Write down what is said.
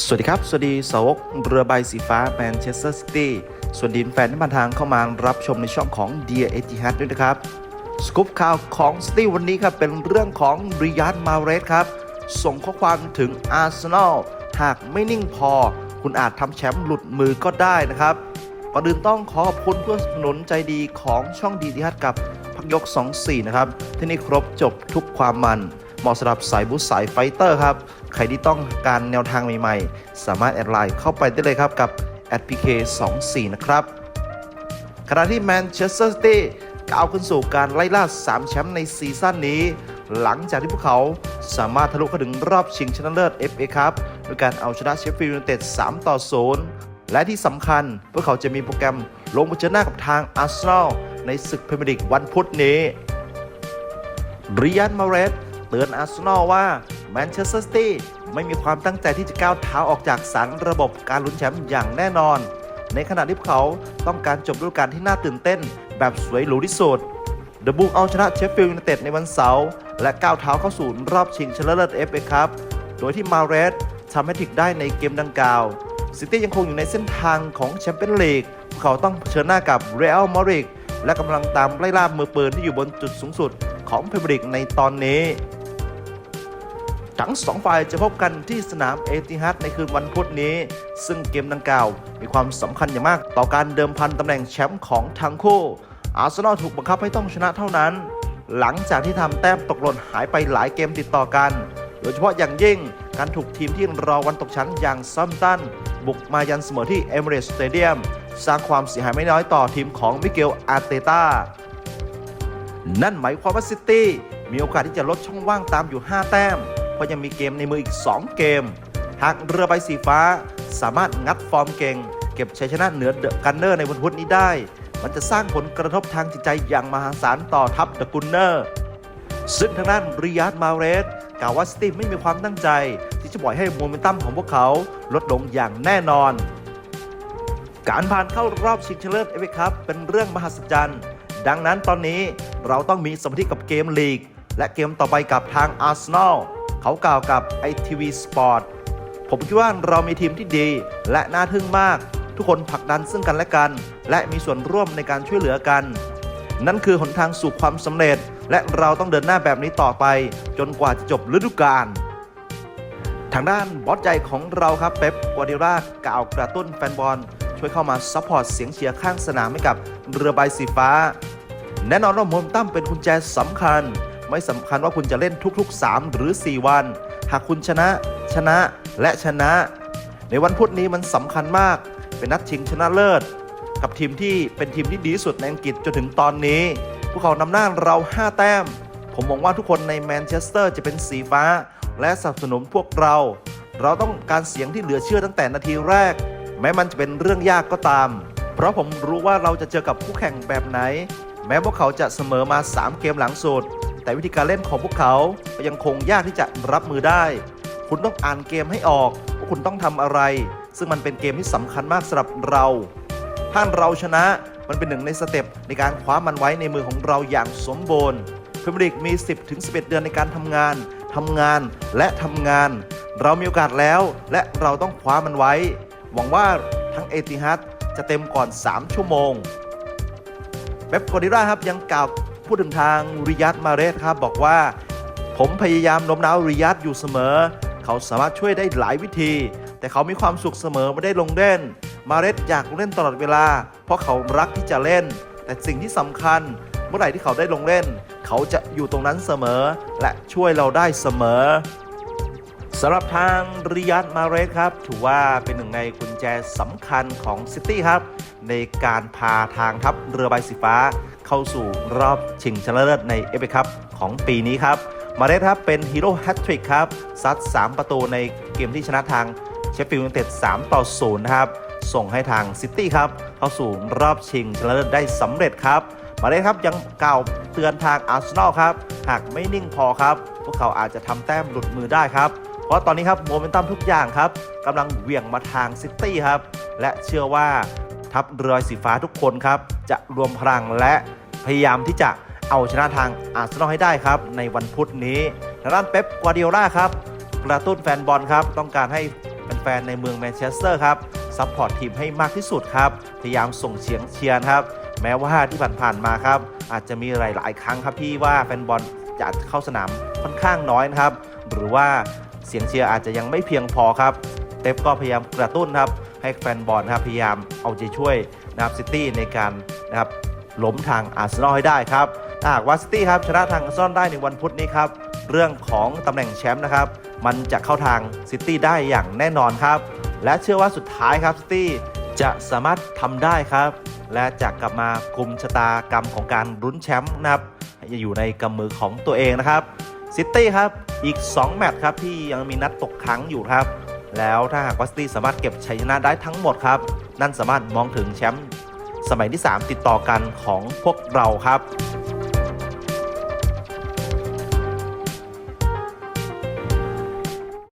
สวัสดีครับ สวัสดีสาวกเรือใบสีฟ้าแมนเชสเตอร์ซิตี้ส่วนดีแฟนที่มาทางเข้ามารับชมในช่องของ Dear e t i h ด้วยนะครับ สกู๊ปข่าวของซิตี้วันนี้ครับ เป็นเรื่องของริยัดมาเรสครับ ส่งข้อความถึงอาร์เซนอลหากไม่นิ่งพอ คุณอาจทำแชมป์หลุดมือก็ได้นะครับก่อนอื่นต้องขอขอบคุณเพื่อนสนุนใจดีของช่องดีดีฮักับพักยก 24 นะครับ ที่นี่ครบจบทุกความมัน เหมาะสำหรับสายบูสสายไฟเตอร์ครับ ใครที่ต้องการแนวทางใหม่ๆ สามารถแอดไลน์เข้าไปได้เลยครับกับ @pk 2 4 นะครับขณะที่แมนเชสเตอร์ซิตี้ก้าวขึ้นสู่การไล่ล่า 3 แชมป์ในซีซั่นนี้ หลังจากที่พวกเขาสามารถทะลุเข้าถึงรอบชิงชนะเลิศ FA ครับด้วยการเอาชนะเชฟฟิลด์ยูไนเต็ด 3 ต่อ 0 และที่สำคัญ พวกเขาจะมีโปรแกรมลงมาเจอหน้ากับทางอาร์เซนอลในศึกพรีเมียร์ลีกวันพุธนี้ริยันมาเรส เตือนอาร์เซนอลว่าแมนเชสเตอร์ซิตี้ไม่มีความตั้งใจที่จะก้าวเท้าออกจากสารระบบการลุ้นแชมป์อย่างแน่นอน ในขณะที่พวกเขาต้องการจบฤดูกาลที่น่าตื่นเต้น แบบสวยหรูที่สุดเดอะบูเอาชนะเชฟฟิลด์ยูไนเต็ดในวันเสาร์และก้าวเท้าเข้าสู่รอบชิงชนะเลิศเอฟเอครับโดยที่มาเรสทำให้ทิกได้ในเกมดังกล่าวซิตี้ยังคงอยู่ในเส้นทางของแชมเปี้ยนลีกพวกเขาต้องเผชิญหน้ากับเรอัลมาดริดและกำลังตามไล่ล่ามือปืนที่อยู่บนจุดสูงสุดของพรีเมียร์ลีกในตอนนี้ ทั้งสองฝ่ายจะพบกันที่สนามเอติฮัดในคืนวันพุธนี้ ซึ่งเกมดังกล่าว มีความสำคัญอย่างมากต่อการเดิมพันตำแหน่งแชมป์ของทั้งคู่ อาร์เซนอลถูกบังคับให้ต้องชนะเท่านั้น หลังจากที่ทำแต้มตกหล่นหายไปหลายเกมติดต่อกัน โดยเฉพาะอย่างยิ่งการถูกทีมที่รอวันตกชั้นอย่างซัมตัน บุกมายันเสมอที่เอเมิเรสสเตเดียมสร้างความเสียหายไม่น้อยต่อทีมของมิเกลอาร์เตตานั่นหมายความว่าซิตี้มีโอกาสที่จะลดช่องว่างตามอยู่ 5 แต้ม เพราะยังมีเกมในมืออีก 2 เกม หากเรือใบสีฟ้าสามารถงัดฟอร์มเก่ง เก็บชัยชนะเหนือเดอะกันเนอร์ในวันพุธนี้ได้ มันจะสร้างผลกระทบทางจิตใจอย่างมหาศาลต่อทัพเดอะกุนเนอร์ ซึ่งทางด้านริยัดมาเรสกล่าวว่าซิตี้ไม่มีความตั้งใจ ที่จะปล่อยให้โมเมนตัมของพวกเขาลดลงอย่างแน่นอน การผ่านเข้ารอบชิงชนะเลิศเอฟเอครับเป็นเรื่องมหัศจรรย์ ดังนั้นตอนนี้เราต้องมีสมาธิกับเกมลีก และเกมต่อไปกับทางอาร์เซนอล เขากล่าวกับ ITV Sport ผมคิดว่าเรามีทีมที่ดี และน่าทึ่งมาก ทุกคนผลักดันซึ่งกันและกัน และมีส่วนร่วมในการช่วยเหลือกัน นั่นคือหนทางสู่ความสำเร็จ และเราต้องเดินหน้าแบบนี้ต่อไป จนกว่าจะจบฤดูกาลทางด้านบอสใหญ่ของเราครับเป๊ปกัวเดล่ากล่าวกระตุ้นแฟนบอลช่วยเข้ามาซัพพอร์ตเสียงเชียร์ข้างสนามให้กับเรือใบสีฟ้า แน่นอนว่าโมเมนตัมเป็นกุญแจสำคัญ ไม่สำคัญว่าคุณจะเล่นทุกๆ 3 หรือ 4 วัน หากคุณชนะ ชนะและชนะ ในวันพุธนี้มันสำคัญมาก เป็นนัดชิงชนะเลิศ กับทีมที่เป็นทีมที่ดีสุดในอังกฤษจนถึงตอนนี้ พวกเขานำหน้าเรา 5 แต้ม ผมมองว่าทุกคนในแมนเชสเตอร์จะเป็นสีฟ้า และสนับสนุนพวกเรา เราต้องการเสียงที่เหลือเชื่อตั้งแต่นาทีแรก แม้มันจะเป็นเรื่องยากก็ตาม เพราะผมรู้ว่าเราจะเจอกับคู่แข่งแบบไหนแม้พวกเขาจะเสมอมา 3 เกมหลังสุด แต่วิธีการเล่นของพวกเขาก็ยังคงยากที่จะรับมือได้ คุณต้องอ่านเกมให้ออกว่าคุณต้องทำอะไร ซึ่งมันเป็นเกมที่สำคัญมากสำหรับเราถ้าเราชนะมันเป็นหนึ่งในสเต็ปในการคว้ามันไว้ในมือของเราอย่างสมบูรณ์พรีเมียร์ลีกมี 10ถึง11 เดือนในการทำงาน ทำงานและทำงาน เรามีโอกาสแล้ว และเราต้องคว้ามันไว้ หวังว่าทั้งเอติฮัดจะเต็มก่อน 3 ชั่วโมงเป๊ปกวาร์ดิโอลาครับยังกล่าว พูดถึงทางริยัตมาเรสครับบอกว่า ผมพยายามโน้มน้าวริยัตอยู่เสมอ เขาสามารถช่วยได้หลายวิธี แต่เขามีความสุขเสมอไม่ได้ลงเล่น มาเรสอยากลงเล่นตลอดเวลา เพราะเขารักที่จะเล่น แต่สิ่งที่สำคัญเมื่อไหร่ที่เขาได้ลงเล่น เขาจะอยู่ตรงนั้นเสมอ และช่วยเราได้เสมอสำหรับทางริยัตมาเรสครับ ถือว่าเป็นหนึ่งในกุญแจสำคัญของซิตี้ครับ ในการพาทางทัพเรือใบสีฟ้า เข้าสู่รอบชิงชนะเลิศในเอฟเอคัพของปีนี้ครับ มาเรสครับเป็นฮีโร่แฮตทริกครับซัด 3 ประตูในเกมที่ชนะทางเชฟฟิลด์ยูไนเต็ด3ต่อ0นะครับ ส่งให้ทางซิตี้ครับ เข้าสู่รอบชิงชนะเลิศได้สำเร็จครับ มาเลยครับยังกล่าวเตือนทางอาร์เซนอลครับ หากไม่นิ่งพอครับ พวกเขาอาจจะทำแต้มหลุดมือได้ครับเพราะตอนนี้ครับโมเมนตัมทุกอย่างครับกำลังเหวี่ยงมาทางซิตี้ครับ และเชื่อว่าทัพเรือสีฟ้าทุกคนครับ จะรวมพลังและ พยายามที่จะเอาชนะทางอาร์เซนอลให้ได้ครับ ในวันพุธนี้ทางด้านเป๊ปกวาร์ดิโอลาครับกระตุ้นแฟนบอลครับ ต้องการให้แฟนๆในเมืองแมนเชสเตอร์ครับซัพพอร์ตทีมให้มากที่สุดครับ พยายามส่งเสียงเชียร์ครับ แม้ว่าที่ผ่านๆมาครับ อาจจะมีหลายๆครั้งครับที่ว่าแฟนบอลจะเข้าสนามค่อนข้างน้อยนะครับ หรือว่าเสียงเชียร์อาจจะยังไม่เพียงพอครับเป๊ปก็พยายามกระตุ้นครับให้แฟนบอลครับพยายามเอาใจช่วยนะครับซิตี้ในการนะครับ ล้มทางอาร์เซนอลให้ได้ครับถ้าหากว่าซิตี้ครับชนะทางอาร์เซนอลได้ในวันพุธนี้ครับเรื่องของตำแหน่งแชมป์นะครับมันจะเข้าทางซิตี้ได้อย่างแน่นอนครับ และเชื่อว่าสุดท้ายครับซิตี้จะสามารถทำได้ครับ และจะกลับมากุมชะตากรรมของการรุ้นแชมป์นะครับจะอยู่ในกำมือของตัวเองนะครับซิตี้ครับอีก 2 แมตช์ครับที่ยังมีนัดตกค้างอยู่ครับ แล้วถ้าหากว่าซิตี้สามารถเก็บชัยชนะได้ทั้งหมดครับ นั่นสามารถมองถึงแชมป์ สมัยที่ 3 ติดต่อกันของพวกเราครับ